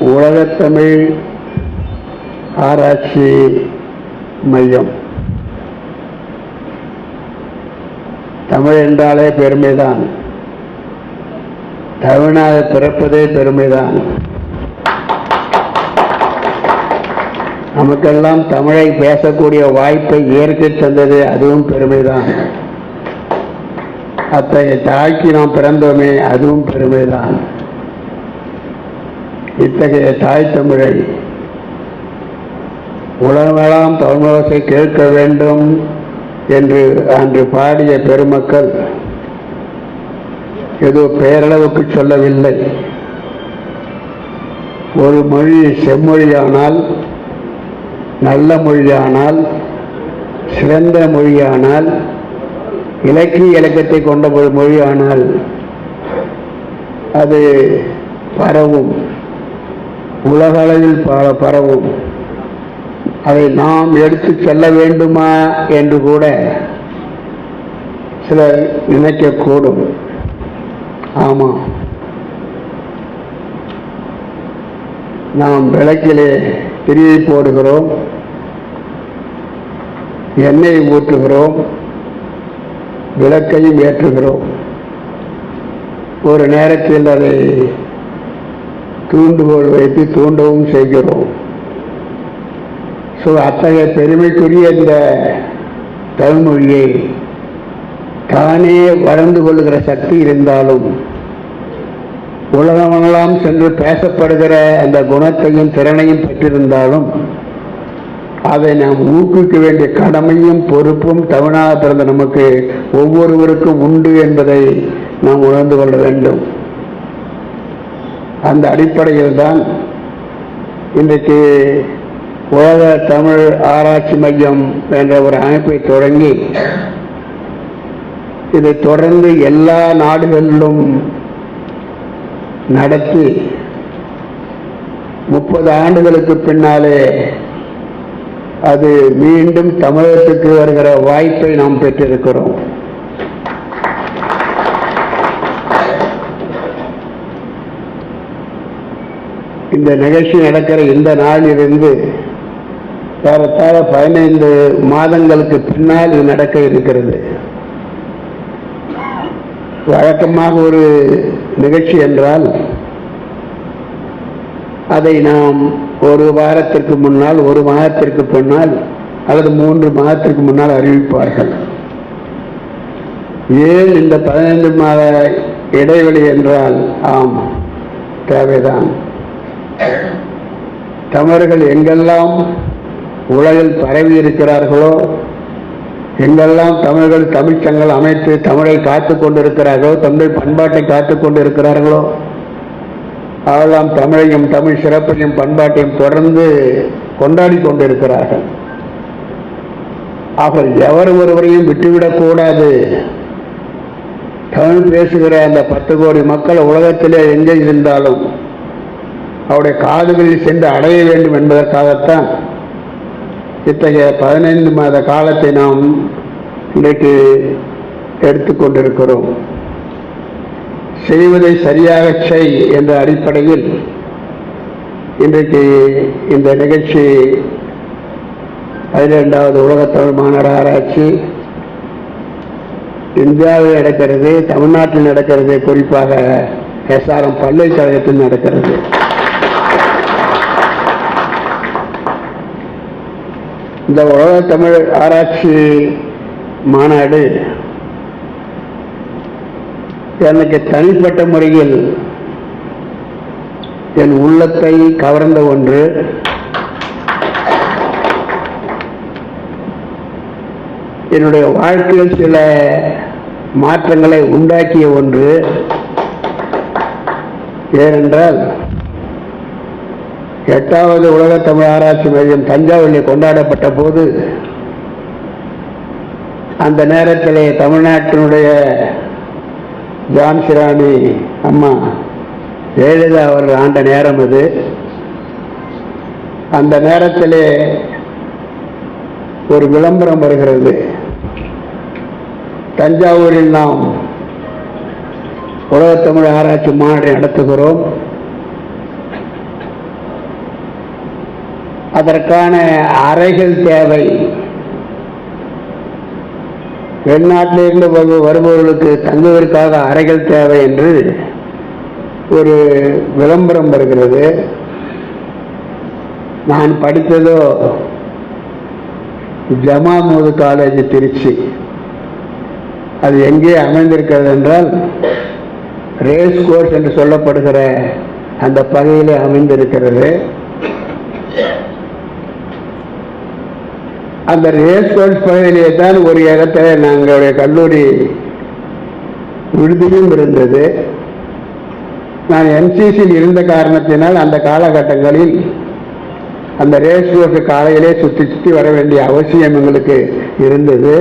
உலகத்தமிழ் ஆராய்ச்சி மையம். தமிழ் என்றாலே பெருமைதான். தமிழ்நாடு பிறப்பதே பெருமைதான். நமக்கெல்லாம் தமிழை பேசக்கூடிய வாய்ப்பை ஏற்க தந்தது அதுவும் பெருமைதான். அத்தகைய தாய்க்கு நாம் பிறந்தோமே அதுவும் பெருமைதான். இத்தகைய தாய் தமிழை உலகமெல்லாம் தமிழோசை கேட்க வேண்டும் என்று அன்று பாடிய பெருமக்கள் ஏதோ பேரளவுக்கு சொல்லவில்லை. ஒரு மொழி செம்மொழியானால் நல்ல மொழியானால் சிறந்த மொழியானால் இலக்கிய இலக்கத்தை கொண்ட ஒரு மொழியானால் அது பரவும். உலக அளவில் ப- பரவும். அதை நாம் எடுத்து செல்ல வேண்டுமா என்று கூட சிலர் நினைக்கக்கூடும். ஆமாம் நாம் விளக்கிலே திரியை போடுகிறோம். எண்ணெய் ஊற்றுகிறோம். விளக்கையும் ஏற்றுகிறோம். ஒரு நேரத்தில் அதை தூண்டுகோல் வைத்து தூண்டவும் செய்கிறோம். ஸோ அத்தகைய பெருமைக்குரிய இந்த தமிழ்மொழியை தானே வளர்ந்து கொள்ளுகிற சக்தி இருந்தாலும் உலகமெல்லாம் சென்று பேசப்படுகிற அந்த குணத்தையும் திறனையும் பெற்றிருந்தாலும் அதை நாம் ஊக்குவிக்க வேண்டிய கடமையும் பொறுப்பும் தமிழாக பிறந்த நமக்கு ஒவ்வொருவருக்கும் உண்டு என்பதை நாம் உணர்ந்து கொள்ள வேண்டும். அந்த அடிப்படையில் தான் இன்றைக்கு உலக தமிழ் ஆராய்ச்சி மையம் என்ற ஒரு அமைப்பை தொடங்கி இதை தொடர்ந்து எல்லா நாடுகளிலும் நடத்தி முப்பது ஆண்டுகளுக்கு பின்னாலே அது மீண்டும் தமிழகத்துக்கு வருகிற வாய்ப்பை நாம் பெற்றிருக்கிறோம். இந்த நிகழ்ச்சி நடக்கிற இந்த நாளிலிருந்து ஏறத்தாழ பதினைந்து மாதங்களுக்கு பின்னால் இது நடக்க இருக்கிறது. வழக்கமாக ஒரு நிகழ்ச்சி என்றால் அதை நாம் ஒரு வாரத்திற்கு முன்னால் ஒரு மாதத்திற்கு பின்னால் அல்லது மூன்று மாதத்திற்கு முன்னால் அறிவிப்பார்கள். ஏன் இந்த பதினைந்து மாத இடைவெளி என்றால் ஆம் தேவைதான். தமிழர்கள் எங்கெல்லாம் உலகில் பரவி இருக்கிறார்களோ எங்கெல்லாம் தமிழர்கள் தமிழ்ச்சங்கள் அமைத்து தமிழை காத்து கொண்டிருக்கிறார்களோ தமிழ் பண்பாட்டை காத்து கொண்டிருக்கிறார்களோ அவெல்லாம் தமிழையும் தமிழ் சிறப்பையும் பண்பாட்டையும் தொடர்ந்து கொண்டாடி கொண்டிருக்கிறார்கள். ஆக எவர் ஒருவரையும் விட்டுவிடக்கூடாது தமிழ் பேசுகிற அந்த பத்து கோடி மக்கள் உலகத்திலே எங்கே இருந்தாலும் அவருடைய காதுகளில் சென்று அடைய வேண்டும் என்பதற்காகத்தான் இத்தகைய பதினைந்து மாத காலத்தை நாம் இன்றைக்கு எடுத்துக்கொண்டிருக்கிறோம். செய்வதை சரியாக செய் என்ற அடிப்படையில் இன்றைக்கு இந்த நிகழ்ச்சி பதினெண்டாவது உலகத்தமிழ் மாநாடு ஆராய்ச்சி இந்தியாவில் நடக்கிறது தமிழ்நாட்டில் நடக்கிறது குறிப்பாக எஸ்ஆர்எம் பல்கலைக்கழகத்தில் நடக்கிறது. இந்த உலக தமிழ் ஆராய்ச்சி மாநாடு எனக்கு தனிப்பட்ட முறையில் என் உள்ளத்தை கவர்ந்த ஒன்று என்னுடைய வாழ்க்கையில் சில மாற்றங்களை உண்டாக்கிய ஒன்று ஏனென்றால் எட்டாவது உலக தமிழ் ஆராய்ச்சி மையம் தஞ்சாவூரில் கொண்டாடப்பட்ட போது அந்த நேரத்திலே தமிழ்நாட்டினுடைய ஜான்சிராணி அம்மா ஜெயலலிதா அவர்கள் ஆண்ட நேரம் அது. அந்த நேரத்திலே ஒரு விளம்பரம் வருகிறது. தஞ்சாவூரில் நாம் உலகத்தமிழ் ஆராய்ச்சி மாநாட்டை நடத்துகிறோம். அதற்கான அறைகள் தேவை. வெளிநாட்டிலிருந்து வருபவர்களுக்கு தங்குவதற்காக அறைகள் தேவை என்று ஒரு விளம்பரம் வருகிறது. நான் படித்ததோ ஜமாமுது காலேஜ் திருச்சி. அது எங்கே அமைந்திருக்கிறது என்றால் ரேஸ் கோர்ஸ் என்று சொல்லப்படுகிற அந்த பகுதியிலே அமைந்திருக்கிறது. அந்த ரேஸ் கோர்ஸ் பகுதியிலே தான் ஒரு இடத்துல நாங்களுடைய கல்லூரி விடுதியும் இருந்தது. நான் என்சிசியில் இருந்த காரணத்தினால் அந்த காலகட்டங்களில் அந்த ரேஸ் கோர்ஸு காலையிலே சுற்றி சுற்றி வர வேண்டிய அவசியம் எங்களுக்கு இருந்தது.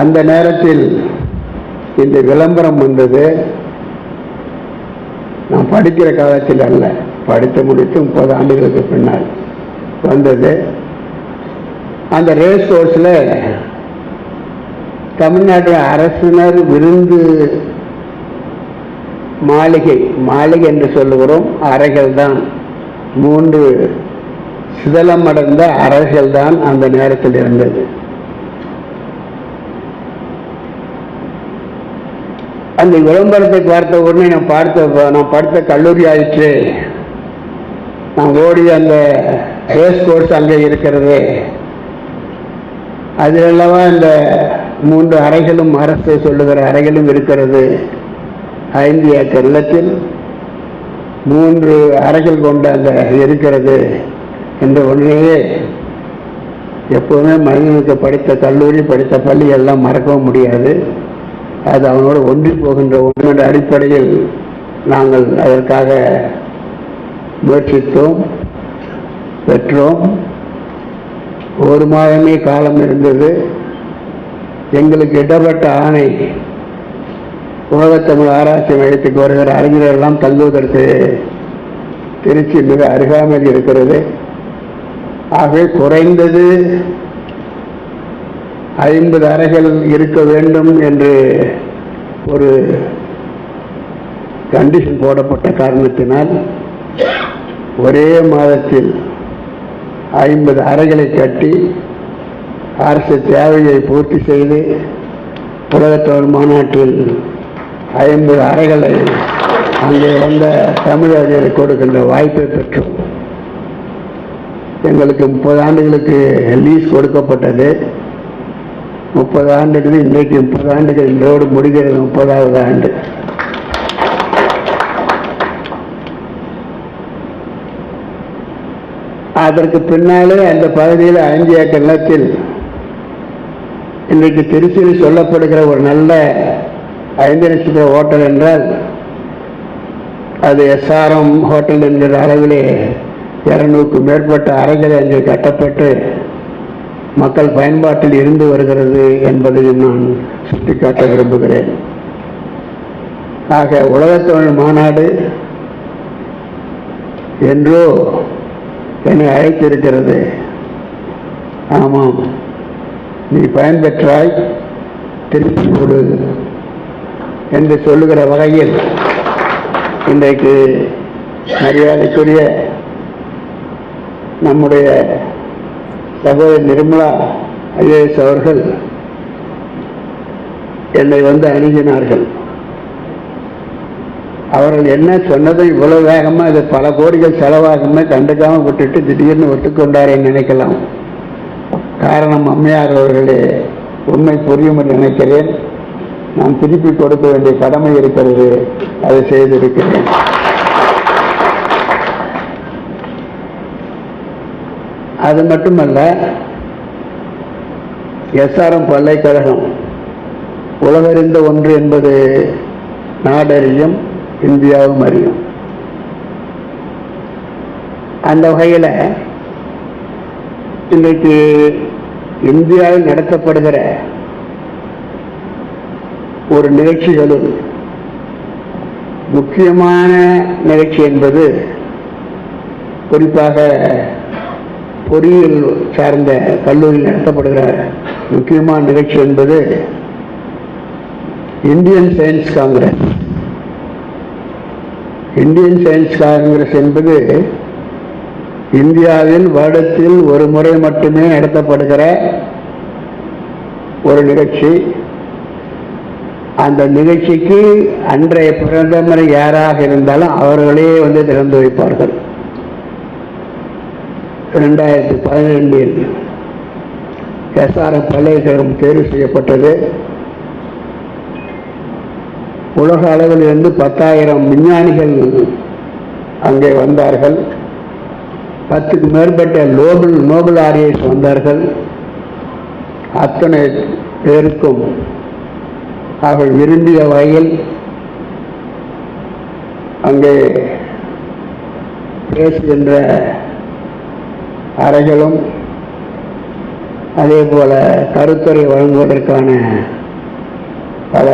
அந்த நேரத்தில் இந்த விளம்பரம் வந்தது. நான் படிக்கிற காலத்தில் அல்ல படித்து முடித்து முப்பது ஆண்டுகளுக்கு பின்னால் வந்தது. அந்த ரேஸ் கோர்ஸில் தமிழ்நாட்டு அரசினர் விருந்து மாளிகை மாளிகை என்று சொல்லுகிறோம். அறைகள் தான். மூன்று சிதலமடைந்த அறைகள் தான் அந்த நேரத்தில் இருந்தது. அந்த விளம்பரத்தை பார்த்த உடனே நான் பார்த்த நான் படித்த கல்லூரி ஆயிற்று. நான் ஓடி அந்த ரேஸ் கோர்ஸ் அங்கே இருக்கிறது. அது அல்லவா இந்த மூன்று அறைகளும் அரசு சொல்லுகிற அறைகளும் இருக்கிறது. ஐந்து ஏக்கர் இல்லத்தில் மூன்று அறைகள் கொண்ட அந்த இருக்கிறது என்ற ஒன்றையே எப்போதுமே மனிதனுக்கு படித்த கல்லூரி படித்த பள்ளி எல்லாம் மறக்கவும் முடியாது. அது அவனோடு ஒன்றி போகின்ற ஒன்றின் அடிப்படையில் நாங்கள் அதற்காக முயற்சித்தோம் பெற்றோம். ஒரு மாதமே காலம் இருந்தது. எங்களுக்கு இடப்பட்ட ஆணை உலகத்தமிழ் ஆராய்ச்சி மையத்துக்கு வருகிற அறிஞரெல்லாம் தங்குவதற்கு திருச்சி மிக அருகாமையில் இருக்கிறது. ஆகவே குறைந்தது ஐம்பது அறைகள் இருக்க வேண்டும் என்று ஒரு கண்டிஷன் போடப்பட்ட காரணத்தினால் ஒரே மாதத்தில் ஐம்பது அறைகளை கட்டி அரசு தேவையை பூர்த்தி செய்து உலகத்தோர் மாநாட்டில் ஐம்பது அறைகளை அங்கே வந்த தமிழர்களுக்கு கொடுக்கின்ற வாய்ப்பை பெற்றோம். எங்களுக்கு முப்பது ஆண்டுகளுக்கு லீஸ் கொடுக்கப்பட்டது. முப்பது ஆண்டுகள் இன்றைக்கு முப்பது ஆண்டுகள் இன்றோடு முடிகிறது முப்பதாவது ஆண்டு. அதற்கு பின்னாலே அந்த பகுதியில் ஐந்து ஏக்கர் நிலத்தில் இன்றைக்கு திருச்சியில் சொல்லப்படுகிற ஒரு நல்ல ஐந்து நட்சத்திர ஹோட்டல் என்றால் அது எஸ்ஆர்எம் ஹோட்டல் என்கிற அளவிலே இருநூறுக்கு மேற்பட்ட அறைகள் அங்கே கட்டப்பட்டு மக்கள் பயன்பாட்டில் இருந்து வருகிறது என்பதையும் நான் சுட்டிக்காட்ட விரும்புகிறேன். ஆக உலகத்தமிழ் மாநாடு என்றோ என்னை அழைத்திருக்கிறது. ஆமாம் நீ பயன்பெற்றாய் திருப்பி கொடு என்று சொல்லுகிற வகையில் இன்றைக்கு மரியாதைக்குரிய நம்முடைய சகோதரி நிர்மலா ஐஏஎஸ் அவர்கள் என்னை வந்து அணுகினார்கள். அவர்கள் என்ன சொன்னதை இவ்வளவு வேகமா இது பல கோடிகள் செலவாகுமே கண்டுக்காம விட்டுட்டு திடீர்னு ஒத்துக்கொண்டாரே நினைக்கலாம். காரணம் அம்மையார் அவர்களே உண்மை புரியும் என்று நினைக்கிறேன். நான் திருப்பி கொடுக்க வேண்டிய கடமை இருக்கிறது அதை செய்திருக்கிறேன். அது மட்டுமல்ல எஸ்ஆர்எம் பல்கலைக்கழகம் உலகறிந்த ஒன்று என்பது நாடறியும் இந்தியாவும் அறியும். அந்த வகையில் இன்றைக்கு இந்தியாவில் நடத்தப்படுகிற ஒரு நிகழ்ச்சிகளும் முக்கியமான நிகழ்ச்சி என்பது குறிப்பாக பொறியியல் சார்ந்த கல்லூரியில் நடத்தப்படுகிற முக்கியமான நிகழ்ச்சி என்பது Indian science congress. Indian science congress என்பது இந்தியாவில் வருடத்தில் ஒரு முறை மட்டுமே நடத்தப்படுகிற ஒரு நிகழ்ச்சி. அந்த நிகழ்ச்சிக்கு அன்றைய பிரதமர் யாராக இருந்தாலும் அவர்களே வந்து திறந்து வைப்பார்கள். ரெண்டாயிரத்தி பதினெண்டில் எஸ்ஆர்எஃப் பல்கலைக்கழகம் தேர்வு செய்யப்பட்டது. உலக அளவில் இருந்து பத்தாயிரம் விஞ்ஞானிகள் அங்கே வந்தார்கள். பத்துக்கு மேற்பட்ட நோபல் நோபல் ஆரியர்ஸ் வந்தார்கள். அத்தனை பேருக்கும் அவர்கள் விரும்பிய வகையில் அங்கே பேசுகின்ற அறைகளும் அதே போல கருத்துரை வழங்குவதற்கான பல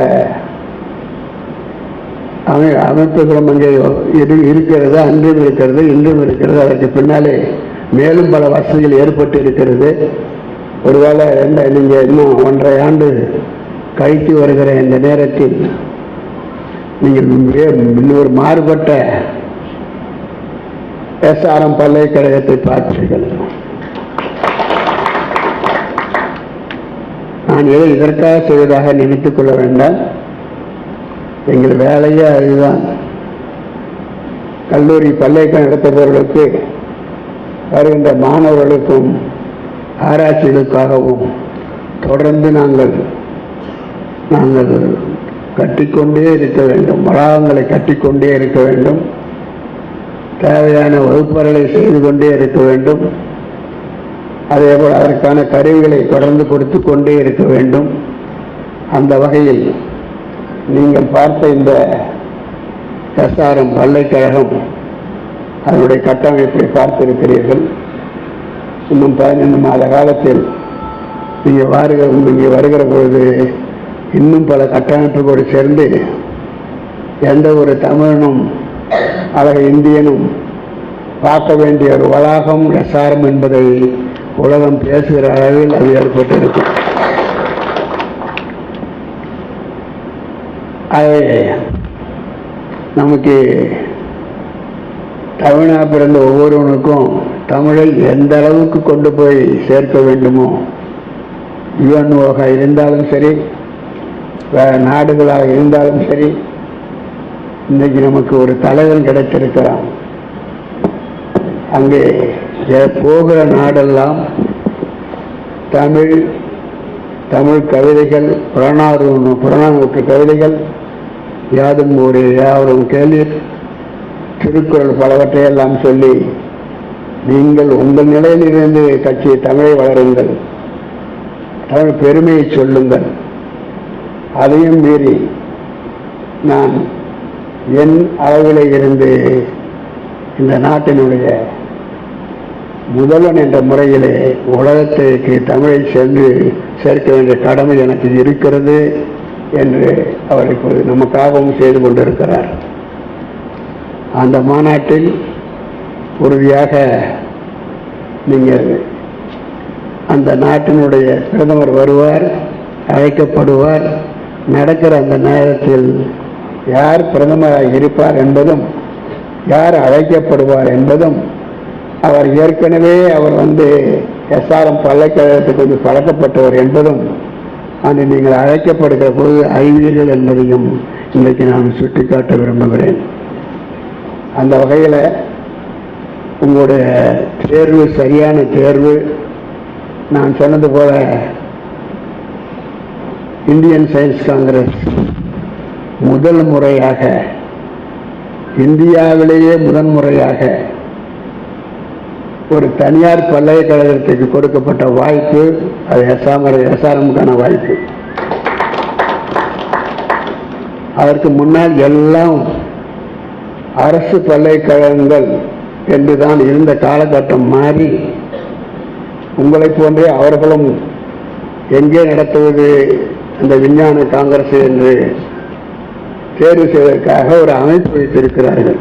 அமை அமைப்புகளும் அங்கே இரு இருக்கிறது அன்றும் இருக்கிறது இன்றும் இருக்கிறது. அதற்கு பின்னாலே மேலும் பல வசதிகள் ஏற்பட்டு இருக்கிறது ஒருவேளை ரெண்டு நீங்கள் இன்னும் ஒன்றரை ஆண்டு கழித்து வருகிற இந்த நேரத்தில் நீங்கள் இன்னொரு மாறுபட்ட எஸ்ஆர்எம் பல்கலைக்கழகத்தை பார்ப்பீர்கள். நான் எதை இதற்காக செய்வதாக நினைத்துக் கொள்ள வேண்டாம். எங்கள் வேலையே அதுதான். கல்லூரி பல்கலைக்கழகம் நடத்துபவர்களுக்கு வருகின்ற மாணவர்களுக்கும் ஆராய்ச்சிகளுக்காகவும் தொடர்ந்து நாங்கள் நாங்கள் கட்டிக்கொண்டே இருக்க வேண்டும். வளாகங்களை கட்டிக்கொண்டே இருக்க வேண்டும். தேவையான வகுப்பறைகளை செய்து கொண்டே இருக்க வேண்டும். அதேபோல் அதற்கான கருவிகளை தொடர்ந்து கொடுத்து கொண்டே இருக்க வேண்டும். அந்த வகையில் நீங்கள் பார்த்த இந்த எஸ்ஆர்எம் பல்கலைக்கழகம் அதனுடைய கட்டமைப்பை பார்த்திருக்கிறீர்கள். இன்னும் பதினைந்து மாத காலத்தில் நீங்கள் வாருகிற இங்கே வருகிற பொழுது இன்னும் பல கட்டமைப்புகளோடு சேர்ந்து எந்த ஒரு தமிழனும் அழக இந்தியனும் பார்க்க வேண்டிய ஒரு வளாகம் எஸ்ஆர்எம் என்பதை உலகம் பேசுகிற அளவில் அது ஏற்பட்டிருக்கும் ஆகவே நமக்கு தமிழாக பிறந்த ஒவ்வொருவனுக்கும் தமிழை எந்த அளவுக்கு கொண்டு போய் சேர்க்க வேண்டுமோ யுஎன்ஓக இருந்தாலும் சரி வேற நாடுகளாக இருந்தாலும் சரி இன்றைக்கு நமக்கு ஒரு தலைவன் கிடைத்திருக்கிறான். அங்கே போகிற நாடெல்லாம் தமிழ் தமிழ் கவிதைகள் புறநானூறு புறநானூற்று கவிதைகள் யாதும் ஒரு யாவரும் கேள்வி திருக்குறள் பலவற்றை எல்லாம் சொல்லி நீங்கள் உங்கள் நிலையிலிருந்து கட்சி தமிழை வளருங்கள். தமிழ் பெருமையை சொல்லுங்கள். அதையும் மீறி நான் என் அளவிலே இருந்து இந்த நாட்டினுடைய முதல்வன் என்ற முறையிலே உலகத்திற்கு தமிழை சென்று சேர்க்க வேண்டிய கடமை எனக்கு இருக்கிறது. என்று அவர் இப்போது நமக்காகவும் செய்து கொண்டிருக்கிறார். அந்த மாநாட்டில் உறுதியாக நீங்கள் அந்த நாட்டினுடைய பிரதமர் வருவார் அழைக்கப்படுவார் நடக்கிற அந்த நேரத்தில் யார் பிரதமராக இருப்பார் என்பதும் யார் அழைக்கப்படுவார் என்பதும் அவர் ஏற்கனவே அவர் வந்து எஸ்ஆர்எம் பல்கலைக்கழகத்துக்கு கொஞ்சம் பழக்கப்பட்டவர் என்பதும் அன்று நீங்கள் அழைக்கப்படுகிற போது அறிவீர்கள் என்பதையும் இன்றைக்கு நான் சுட்டிக்காட்ட விரும்புகிறேன். அந்த வகையில் உங்களுடைய தேர்வு சரியான தேர்வு நான் சொன்னது போல இந்தியன் சயின்ஸ் காங்கிரஸ் முதல் முறையாக இந்தியாவிலேயே முதன்முறையாக ஒரு தனியார் பல்கலைக்கழகத்துக்கு கொடுக்கப்பட்ட வாய்ப்பு அது எஸ்ஆர் எஸ்ஆர்எம்கான வாய்ப்பு. அதற்கு முன்னால் எல்லாம் அரசு பல்கலைக்கழகங்கள் என்றுதான் இருந்த காலகட்டம் மாறி உங்களைப் போன்றே அவர்களும் எங்கே நடத்துவது அந்த விஞ்ஞான காங்கிரஸ் என்று தேர்வு செய்வதற்காக ஒரு அமைப்பு வைத்திருக்கிறார்கள்.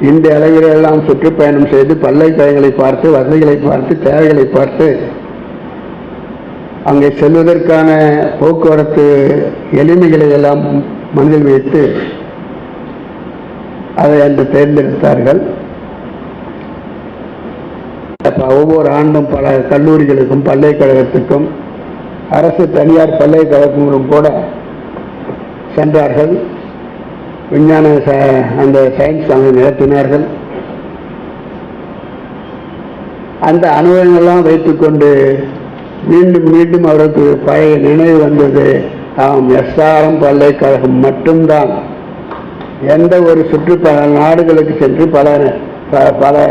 இந்த அலைகளெல்லாம் எல்லாம் சுற்றுப்பயணம் செய்து பல்கலைக்கழகங்களை பார்த்து வசதிகளை பார்த்து தேவைகளை பார்த்து அங்கே செல்வதற்கான போக்குவரத்து எளிமைகளை எல்லாம் மனதில் வைத்து அதை அன்று தேர்ந்தெடுத்தார்கள். ஒவ்வொரு ஆண்டும் பல கல்லூரிகளுக்கும் பல்கலைக்கழகத்துக்கும் அரசு தனியார் பல்கலைக்கழகங்களும் கூட சென்றார்கள். விஞ்ஞான ச- அந்த சயின்ஸ் அவங்க நடத்தினார்கள் அந்த அனுபவங்கள்லாம் வைத்துக்கொண்டு மீண்டும் மீண்டும் அவருக்கு பழைய நினைவு வந்தது. ஆம் எஸ்ஆர்எம் பல்கலைக்கழகம் மட்டும்தான். எந்த ஒரு சுற்று பல நாடுகளுக்கு சென்று பல ப- பல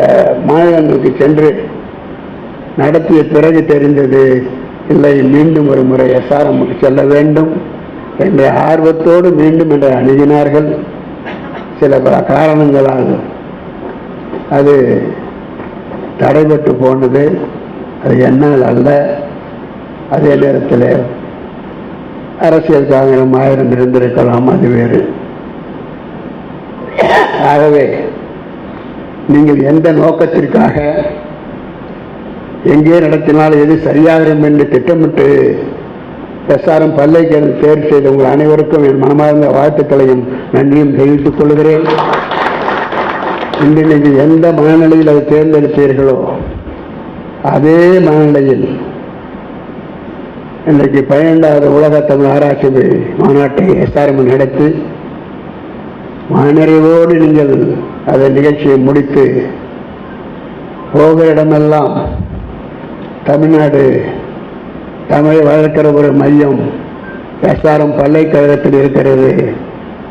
மாநிலங்களுக்கு சென்று நடத்திய பிறகு தெரிந்தது இல்லை மீண்டும் ஒரு முறை எஸ்ஆர்எம்முக்கு செல்ல வேண்டும். என்ற ஆர்வத்தோடு மீண்டும் என்று அணுகினார்கள். சில பல காரணங்களால் அது தடைபட்டு போனது. அது என்னால் அல்ல. அதே நேரத்தில் அரசியல் காரணம் ஆயிரம் இருந்திருக்கலாம் அது வேறு. ஆகவே நீங்கள் எந்த நோக்கத்திற்காக எங்கே நடத்தினால் எது சரியாகும் என்று திட்டமிட்டு எஸ்ஆர்எம் பல்லைக்கழகம் தேர்வு செய்த உங்கள் அனைவருக்கும் என் மனமார்ந்த வாழ்த்துக்களையும் நன்றியும் தெரிவித்துக் கொள்கிறேன். இன்று நீங்கள் எந்த மனநிலையில் அதை தேர்ந்தெடுத்தீர்களோ அதே மனநிலையில் இன்றைக்கு பன்னிரெண்டாவது உலக தமிழ் ஆராய்ச்சி மாநாட்டை எஸ்ஆர்எம் நடத்தி மனநிறைவோடு நீங்கள் அதை நிகழ்ச்சியை முடித்து போகிற இடமெல்லாம் தமிழ்நாடு தமிழை வளர்க்கிற ஒரு மையம் எஸ்ஆர்எம் பல்கலைக்கழகத்தில் இருக்கிறது.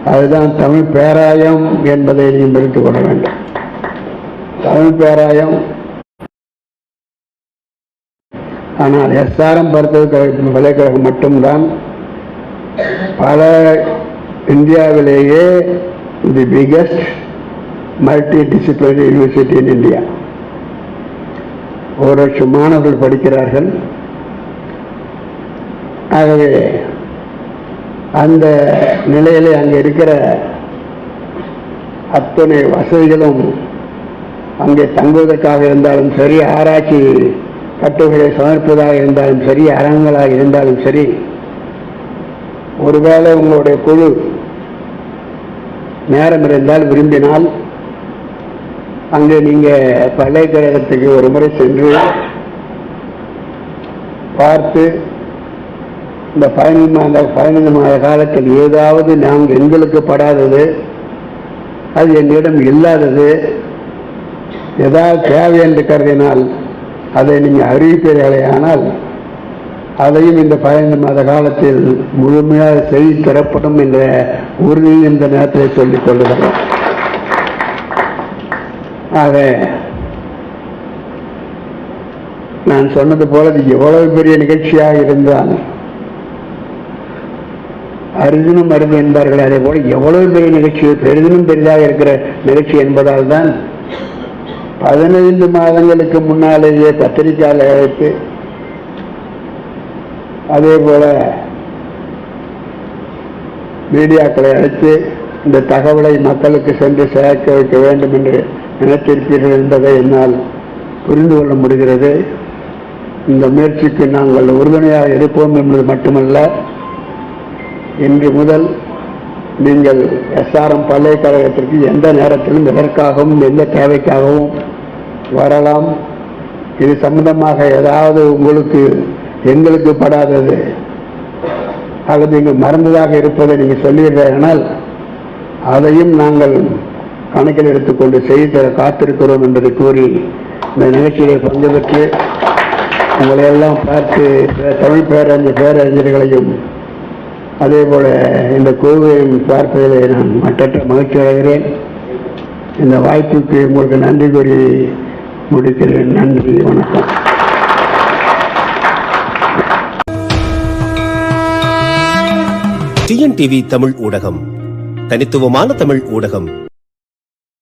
அதுதான் தமிழ் பேராயம் என்பதை நீங்கள் எடுத்துக் கொள்ள வேண்டும். தமிழ் பேராயம். ஆனால் எஸ்ஆர்எம் பல்கலைக்கழகம் பல்கலைக்கழகம் மட்டும்தான். பல இந்தியாவிலேயே the biggest multidisciplinary university in India. ஒரு லட்சம் மாணவர்கள் படிக்கிறார்கள். ஆகவே அந்த நிலையிலே அங்கே இருக்கிற அத்தனை வசதிகளும் அங்கே தங்குவதற்காக இருந்தாலும் சரி ஆராய்ச்சி கட்டுகளை சமர்ப்பதாக இருந்தாலும் சரி அரங்கங்களாக இருந்தாலும் சரி ஒருவேளை உங்களுடைய குழு நேரம் இருந்தால் விரும்பினால் அங்கே நீங்கள் பல்கலைக்கழகத்துக்கு ஒரு முறை சென்று பார்த்து இந்த பயணம் மாத பதினைந்து காலத்தில் ஏதாவது நாங்கள் எங்களுக்கு படாதது அது என்னிடம் இல்லாதது ஏதாவது தேவை என்று கருதினால் அதை நீங்கள் அறிவிப்பீர்களே. ஆனால் அதையும் இந்த பதினைந்து மாத காலத்தில் முழுமையாக செய்து தரப்படும் என்ற உறுதி இந்த நேரத்தில் சொல்லிக் கொள்ளுகிறோம் ஆக நான் சொன்னது போல இது எவ்வளவு பெரிய நிகழ்ச்சியாக இருந்தான் அரிதினும் அருது என்பார்கள். அதே போல எவ்வளவு பெரிய நிகழ்ச்சி பெரிதினும் பெரிதாக இருக்கிற நிகழ்ச்சி என்பதால் தான் பதினைந்து மாதங்களுக்கு முன்னாலேயே பத்திரிகையாளர் அழைப்பு. அதே போல மீடியாக்களை அழைத்து இந்த தகவலை மக்களுக்கு சென்று சேர்க்க வைக்க வேண்டும் என்று நினைத்திருப்பீர்கள் என்பதை என்னால் புரிந்து கொள்ள முடிகிறது. இந்த முயற்சிக்கு நாங்கள் உறுதுணையாக இருப்போம் என்பது மட்டுமல்ல இன்று முதல் நீங்கள் எஸ்ஆர்எம் பல்கலைக்கழகத்திற்கு எந்த நேரத்திலும் எதற்காகவும் எந்த தேவைக்காகவும் வரலாம். இது சம்பந்தமாக ஏதாவது உங்களுக்கு எங்களுக்கு படாதது அல்லது நீங்கள் மறந்ததாக இருப்பதை நீங்கள் சொல்லியிருந்தால் அதையும் நாங்கள் கணக்கில் எடுத்துக்கொண்டு செய்து தர காத்திருக்கிறோம் என்பதை கூறி இந்த நிகழ்ச்சியிலே பங்கு பெற்று உங்களை எல்லாம் பார்த்து தமிழ் பேரறிஞர் பேரறிஞர்களையும் அதே போல இந்த கோவிலையும் பார்ப்பதிலே நான் மற்றற்ற மகிழ்ச்சி அடைகிறேன். இந்த வாய்ப்புக்கு உங்களுக்கு நன்றி கூறி முடிக்கிறேன். நன்றி வணக்கம். டிஎன்டிவி தமிழ் ஊடகம். தனித்துவமான தமிழ் ஊடகம்.